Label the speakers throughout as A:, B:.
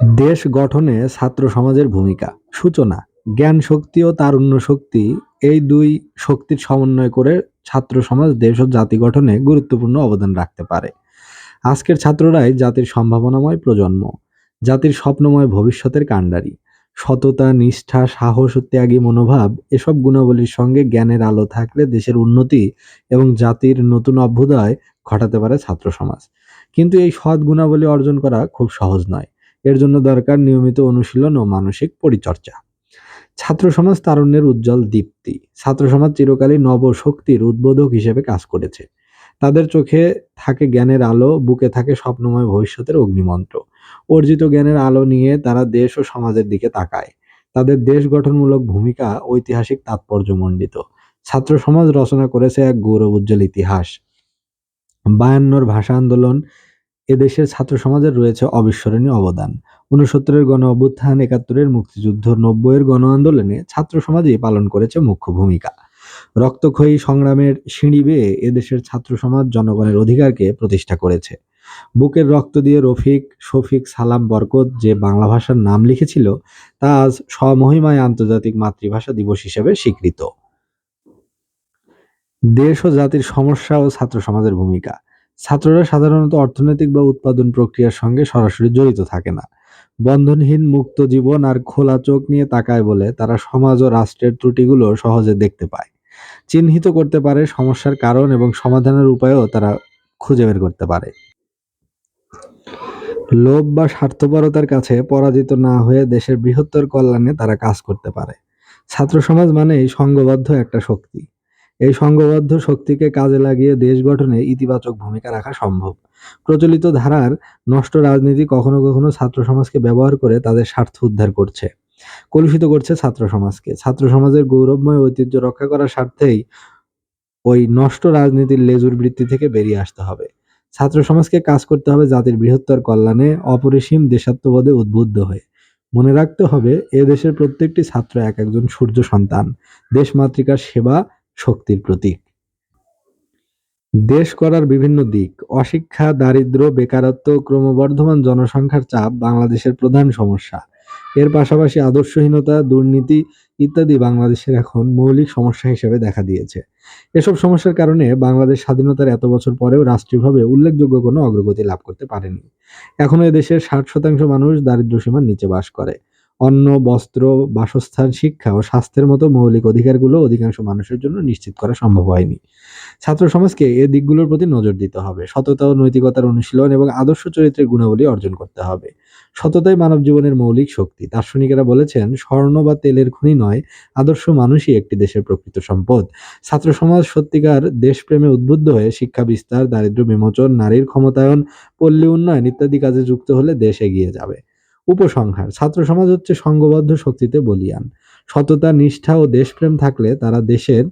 A: দেশ গঠনে ছাত্র সমাজের ভূমিকা, সূচনা, জ্ঞান শক্তি ও তারুণ্য শক্তি এই দুই শক্তির সমন্বয় করে ছাত্র সমাজ, দেশ ও জাতি গঠনে গুরুত্বপূর্ণ অবদান রাখতে পারে। আজকের ছাত্ররাই জাতির সম্ভাবনাময় প্রজন্ম, জাতির স্বপ্নময় ভবিষ্যতের কাণ্ডারি। সততা, নিষ্ঠা, সাহস ও ত্যাগী মনোভাব এসব গুণাবলীর সঙ্গে জ্ঞানের আলো থাকলে দেশের উন্নতি এবং জাতির নতুন অভ্যুদয় ঘটাতে পারে ছাত্র সমাজ। কিন্তু এই সৎ গুণাবলী অর্জন করা খুব সহজ নয়। এর জন্য দরকার নিয়মিত অনুশীলন ও মানসিক পরিচর্যা ছাত্র সমাজ তারুণ্যের উজ্জ্বল দীপ্তি। ছাত্র সমাজ চিরকালই নবশক্তির উদ্বোধক হিসেবে কাজ করেছে। তাদের চোখে থাকে জ্ঞানের আলো, বুকে থাকে স্বপ্নময় ভবিষ্যতের অগ্নিমন্ত্র। অর্জিত জ্ঞানের আলো নিয়ে তারা দেশ ও সমাজের দিকে তাকায়। তাদের দেশ গঠনমূলক ভূমিকা ঐতিহাসিক তাৎপর্যমণ্ডিত। ছাত্র সমাজ রচনা করেছে এক গৌরব উজ্জ্বল ইতিহাস। বায়ান্নর ভাষা আন্দোলন এদেশের ছাত্র সমাজের রয়েছে অবিস্মরণীয় অবদান। ঊনসত্তরের গণ অভ্যুত্থান, একাত্তরের মুক্তিযুদ্ধ, নব্বইয়ের গণ আন্দোলনে ছাত্র সমাজই পালন করেছে মুখ্য ভূমিকা। রক্তক্ষয়ী সংগ্রামের সিঁড়ি বেয়ে এদেশের ছাত্র সমাজ জনগণের অধিকারকে প্রতিষ্ঠা করেছে। বুকের রক্ত দিয়ে রফিক, শফিক, সালাম, বরকত যে বাংলা ভাষার নাম লিখেছিল, তা আজ স্বমহিমায় আন্তর্জাতিক মাতৃভাষা দিবস হিসেবে স্বীকৃত। দেশ ও জাতির সমস্যা ও ছাত্র সমাজের ভূমিকা। ছাত্ররা সাধারণত অর্থনৈতিক বা উৎপাদন প্রক্রিয়ার সঙ্গে সরাসরি জড়িত থাকে না। বন্ধনহীন, মুক্ত জীবন আর খোলা চোখ নিয়ে তাকায় বলে তারা সমাজ ও রাষ্ট্রের ত্রুটিগুলো সহজে দেখতে পায়। চিহ্নিত করতে পারে সমস্যার কারণ এবং সমাধানের উপায়ও তারা খুঁজে বের করতে পারে। লোভ বা স্বার্থপরতার কাছে পরাজিত না হয়ে দেশের বৃহত্তর কল্যাণে তারা কাজ করতে পারে। ছাত্র সমাজ মানেই সংঘবদ্ধ একটা শক্তি। এই সংঘবদ্ধ শক্তিকে কাজে লাগিয়ে দেশ গঠনে ইতিবাচক ভূমিকা রাখা সম্ভব। প্রচলিত ধারার নষ্ট রাজনীতি কখনো কখনো ছাত্র সমাজকে ব্যবহার করে তাদের স্বার্থ উদ্ধার করছে। কলুষিত করছে ছাত্র সমাজকে। ছাত্র সমাজের গৌরবময় ঐতিহ্য রক্ষা করার স্বার্থেই ওই নষ্ট রাজনীতির লেজুর বৃত্তি থেকে বেরিয়ে আসতে হবে। ছাত্র সমাজকে কাজ করতে হবে জাতির বৃহত্তর কল্যাণে, অপরিসীম দেশাত্মবোধে উদ্বুদ্ধ হয়ে। মনে রাখতে হবে, এ দেশের প্রত্যেকটি ছাত্র এক একজন সূর্য সন্তান। দেশ মাতৃকার সেবা শক্তির প্রতীক। দেশ করার বিভিন্ন দিক, অশিক্ষা, দারিদ্র্য, বেকারত্ব, ক্রমবর্ধমান জনসংখ্যার চাপ বাংলাদেশের প্রধান সমস্যা। এর পাশাপাশি আদর্শহীনতা, দুর্নীতি ইত্যাদি বাংলাদেশের এখন মৌলিক সমস্যা হিসেবে দেখা দিয়েছে। এসব সমস্যার কারণে বাংলাদেশ স্বাধীনতার এত বছর পরেও রাষ্ট্রীয়ভাবে উল্লেখযোগ্য কোনো অগ্রগতি লাভ করতে পারেনি। এখনও এদেশের ষাট শতাংশ মানুষ দারিদ্র্য সীমার নিচে বাস করে। অন্ন, বস্ত্র, বাসস্থান, শিক্ষা ও স্বাস্থ্যের মতো মৌলিক অধিকারগুলো অধিকাংশ মানুষের জন্য নিশ্চিত করা সম্ভব হয়নি। ছাত্র সমাজকে এ দিকগুলোর প্রতি নজর দিতে হবে। সততা ও নৈতিকতার অনুশীলন এবং আদর্শ চরিত্রের গুণাবলী অর্জন করতে হবে। সততাই মানব জীবনের মৌলিক শক্তি। দার্শনিকেরা বলেছেন, স্বর্ণ বা তেলের খনি নয়, আদর্শ মানুষই একটি দেশের প্রকৃত সম্পদ। ছাত্র সমাজ সত্যিকার দেশপ্রেমে উদ্বুদ্ধ হয়ে শিক্ষা বিস্তার, দারিদ্র্য বিমোচন, নারীর ক্ষমতায়ন, পল্লী উন্নয়ন ইত্যাদি কাজে যুক্ত হলে দেশ এগিয়ে যাবে। উপসংহার। ছাত্র সমাজ হচ্ছে সংঘবদ্ধ শক্তিতে বলিয়ান। সততা, নিষ্ঠা ও দেশপ্রেম থাকলে তারা দেশের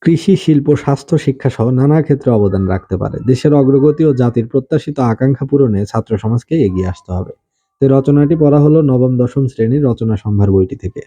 A: কৃষি, শিল্প, স্বাস্থ্য, শিক্ষা সহ নানা ক্ষেত্রে অবদান রাখতে পারে। দেশের অগ্রগতি ও জাতির প্রত্যাশিত আকাঙ্ক্ষা পূরণে ছাত্র সমাজকে এগিয়ে আসতে হবে। রচনাটি পড়া হলো নবম, দশম শ্রেণির রচনা সম্ভার বইটি থেকে।